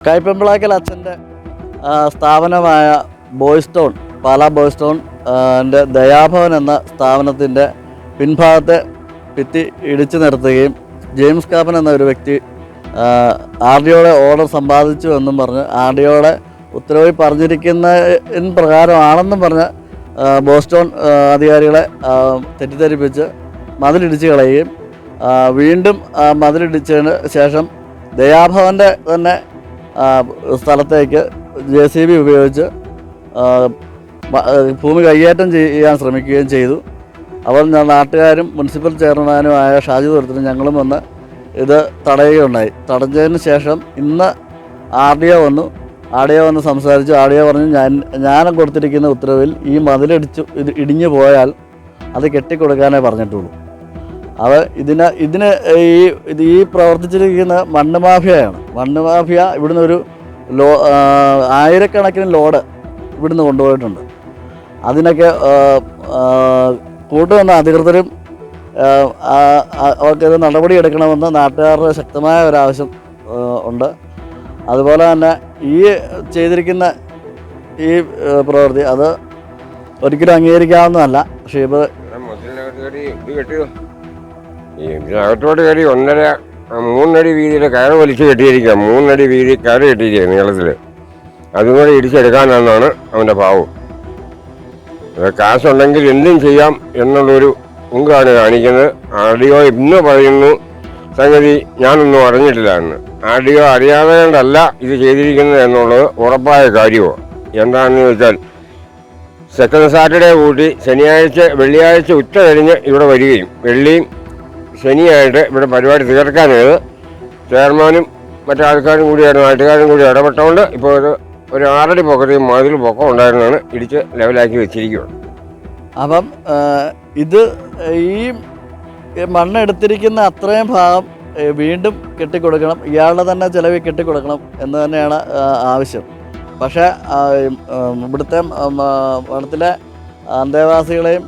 കൈപ്പമ്പിളാക്കൽ അച്ഛന്റെ സ്ഥാപനമായ സ്ഥാപനമായ ടൗൺ പാല ബോയ്സ് ടൗൺ എന്റെ ദയാഭവൻ എന്ന സ്ഥാപനത്തിന്റെ പിൻഭാഗത്തെ ഭിത്തി ഇടിച്ചു നിർത്തുകയും ജെയിംസ് കാപ്പൻ എന്ന ഒരു വ്യക്തി ആർ ഡിയോടെ ഓർഡർ സമ്പാദിച്ചു എന്നും പറഞ്ഞ് ആർ ഡിയോടെ ഉത്തരവിൽ പറഞ്ഞിരിക്കുന്നതിന് പ്രകാരമാണെന്നും പറഞ്ഞ് ബോസ്റ്റോൺ അധികാരികളെ തെറ്റിദ്ധരിപ്പിച്ച് മതിലിടിച്ച് കളയുകയും വീണ്ടും മതിലിടിച്ചതിന് ശേഷം ദയാഭവന്റെ തന്നെ സ്ഥലത്തേക്ക് ജെ സി ബി ഉപയോഗിച്ച് ഭൂമി കൈയേറ്റം ചെയ്യാൻ ശ്രമിക്കുകയും ചെയ്തു. അവർ ഞാൻ നാട്ടുകാരും മുനിസിപ്പൽ ചെയർമാനുമായ ഷാജി തുരത്തിനും ഞങ്ങളും വന്ന് ഇത് തടയുകയുണ്ടായി. തടഞ്ഞതിന് ശേഷം ഇന്ന് ആർ ഡി ഒ വന്നു. ആർ ഡി ഒ വന്ന് സംസാരിച്ചു. ആർ ഡി ഒ പറഞ്ഞു ഞാൻ ഞാൻ കൊടുത്തിരിക്കുന്ന ഉത്തരവിൽ ഈ മതിലിടിച്ചു ഇത് ഇടിഞ്ഞു പോയാൽ അത് കെട്ടിക്കൊടുക്കാനേ പറഞ്ഞിട്ടുള്ളൂ. അത് ഇതിന് ഇതിന് ഈ ഇത് ഈ പ്രവർത്തിച്ചിരിക്കുന്ന മണ്ണ് മാഫിയയാണ് മണ്ണ് മാഫിയ ഇവിടുന്ന് ഒരു ലോ ആയിരക്കണക്കിന് ലോഡ് ഇവിടുന്ന് കൊണ്ടുപോയിട്ടുണ്ട്. അതിനൊക്കെ കൂട്ടുവന്ന അധികൃതരും അവർക്കത് നടപടി എടുക്കണമെന്ന് നാട്ടുകാരുടെ ശക്തമായ ഒരാവശ്യം ഉണ്ട്. അതുപോലെ തന്നെ ഈ ചെയ്തിരിക്കുന്ന ഈ പ്രവൃത്തി അത് ഒരിക്കലും അംഗീകരിക്കാവുന്നതല്ല. പക്ഷേ ഇത് മതിലിനകത്ത് കയറി ഒന്നര മൂന്നടി വീതിയിൽ കയറ് വലിച്ചു കെട്ടിയിരിക്കുക. മൂന്നടി വീതി കയറ് കെട്ടിയിരിക്കുക നീളത്തിൽ. അതും കൂടെ ഇടിച്ചെടുക്കാനാണ് അവന്റെ ഭാവം. കാശുണ്ടെങ്കിൽ എന്തും ചെയ്യാം എന്നുള്ളൊരു മുങ്കാണ് കാണിക്കുന്നത്. ഒ ഇന്ന് പറയുന്നു സംഗതി ഞാനൊന്നും അറിഞ്ഞിട്ടില്ല എന്ന്. ഒ അറിയാതെ കൊണ്ടല്ല ഇത് ചെയ്തിരിക്കുന്നത് എന്നുള്ളത് ഉറപ്പായ കാര്യമോ എന്താണെന്ന് വെച്ചാൽ സെക്കൻഡ് സാറ്റർഡേ കൂട്ടി ശനിയാഴ്ച വെള്ളിയാഴ്ച ഉച്ച കഴിഞ്ഞ് ഇവിടെ വരികയും വെള്ളിയും ശനിയായിട്ട് ഇവിടെ പരിപാടി തീർക്കാനായത്. ചെയർമാനും മറ്റാൾക്കാരും കൂടിയാണ് നാട്ടുകാരും കൂടി ഇടപെട്ടുകൊണ്ട് ഇപ്പോൾ ഒരു ഒരു ആറടി പൊക്കത്തിൽ മതിൽ പൊക്കം ഉണ്ടായിരുന്നാണ് ഇടിച്ച് ലെവലാക്കി വെച്ചിരിക്കുന്നത്. അപ്പം ഇത് ഈ മണ്ണ് എടുത്തിരിക്കുന്ന അത്രയും ഭാഗം വീണ്ടും കെട്ടിക്കൊടുക്കണം. ഇയാളുടെ തന്നെ ചിലവിൽ കെട്ടിക്കൊടുക്കണം എന്ന് തന്നെയാണ് ആവശ്യം. പക്ഷേ ഇവിടുത്തെ മഠത്തിലെ അന്തേവാസികളെയും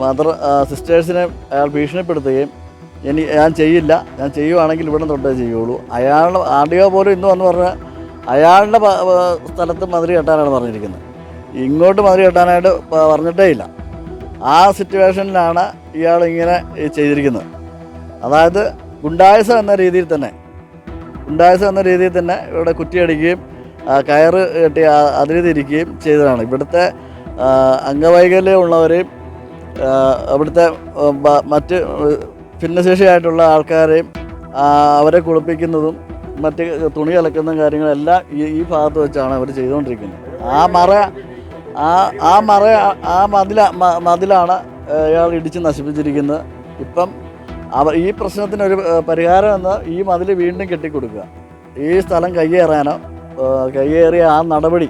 മദർ സിസ്റ്റേഴ്സിനെയും അയാൾ ഭീഷണിപ്പെടുത്തുകയും ഇനി ഞാൻ ചെയ്യില്ല. ഞാൻ ചെയ്യുവാണെങ്കിൽ ഇവിടെ തൊട്ടേ ചെയ്യുള്ളൂ. അയാളുടെ ആണ്ടിക പോലും ഇന്ന് വന്ന് പറഞ്ഞാൽ അയാളുടെ സ്ഥലത്ത് മതിരി കെട്ടാനാണ് പറഞ്ഞിരിക്കുന്നത്. ഇങ്ങോട്ട് മതിരി കെട്ടാനായിട്ട് പറഞ്ഞിട്ടേ ഇല്ല. ആ സിറ്റുവേഷനിലാണ് ഇയാൾ ഇങ്ങനെ ചെയ്തിരിക്കുന്നത്. അതായത് ഗുണ്ടായസം എന്ന രീതിയിൽ തന്നെ ഗുണ്ടായസം എന്ന രീതിയിൽ തന്നെ ഇവിടെ കുറ്റിയടിക്കുകയും കയറ് കെട്ടി അതിൽ തിരിക്കുകയും ചെയ്തതാണ്. ഇവിടുത്തെ അംഗവൈകല്യമുള്ളവരെയും അവിടുത്തെ മറ്റ് ഭിന്നശേഷിയായിട്ടുള്ള ആൾക്കാരെയും അവരെ കുളിപ്പിക്കുന്നതും മറ്റ് തുണി അലക്കുന്ന കാര്യങ്ങളെല്ലാം ഈ ഈ ഭാഗത്ത് വെച്ചാണ് അവർ ചെയ്തുകൊണ്ടിരിക്കുന്നത്. ആ മറ ആ ആ മറ ആ മതില മതിലാണ് അയാൾ ഇടിച്ച് നശിപ്പിച്ചിരിക്കുന്നത്. ഇപ്പം അവർ ഈ പ്രശ്നത്തിനൊരു പരിഹാരം എന്ന് ഈ മതിൽ വീണ്ടും കെട്ടിക്കൊടുക്കുക. ഈ സ്ഥലം കയ്യേറാനോ കയ്യേറിയ ആ നടപടി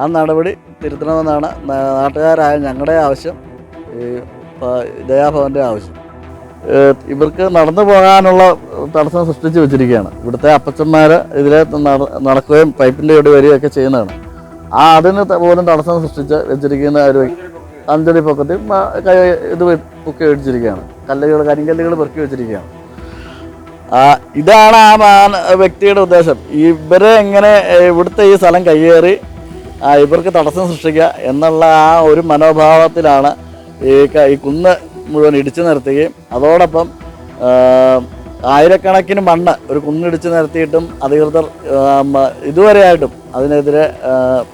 ആ നടപടി തിരുത്തണമെന്നാണ് നാട്ടുകാരായ ഞങ്ങളുടെ ആവശ്യം ഈ ദയാഭവന്റെ ആവശ്യം. ഇവർക്ക് നടന്നു പോകാനുള്ള തടസ്സം സൃഷ്ടിച്ച് വെച്ചിരിക്കുകയാണ്. ഇവിടുത്തെ അപ്പച്ചന്മാർ ഇതിലെ നട- നടക്കുകയും പൈപ്പിന്റെ ഇവിടെ വരികയൊക്കെ ചെയ്യുന്നതാണ്. ആ അതിന് പോലും തടസ്സം സൃഷ്ടിച്ച് വെച്ചിരിക്കുന്ന ഒരു അഞ്ചടി പൊക്കത്തിൽ കൈ ഇത് പൊക്കി വെച്ചിരിക്കുകയാണ് കല്ലുകൾ കരിങ്കല്ലുകൾ പെറുക്കി വെച്ചിരിക്കുകയാണ്. ഇതാണ് ആ മാൻ വ്യക്തിയുടെ ഉദ്ദേശം. ഇവരെ എങ്ങനെ ഇവിടുത്തെ ഈ സ്ഥലം കയ്യേറി ഇവർക്ക് തടസ്സം സൃഷ്ടിക്കുക എന്നുള്ള ആ ഒരു മനോഭാവത്തിലാണ് ഈ കുന്ന് മുഴുവൻ ഇടിച്ചു നിർത്തുകയും അതോടൊപ്പം ആയിരക്കണക്കിന് മണ്ണ് ഒരു കുന്നിടിച്ച് നിരത്തിയിട്ടും അധികൃതർ ഇതുവരെയായിട്ടും അതിനെതിരെ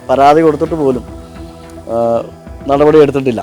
പരാതി കൊടുത്തിട്ട് പോലും നടപടി എടുത്തിട്ടില്ല.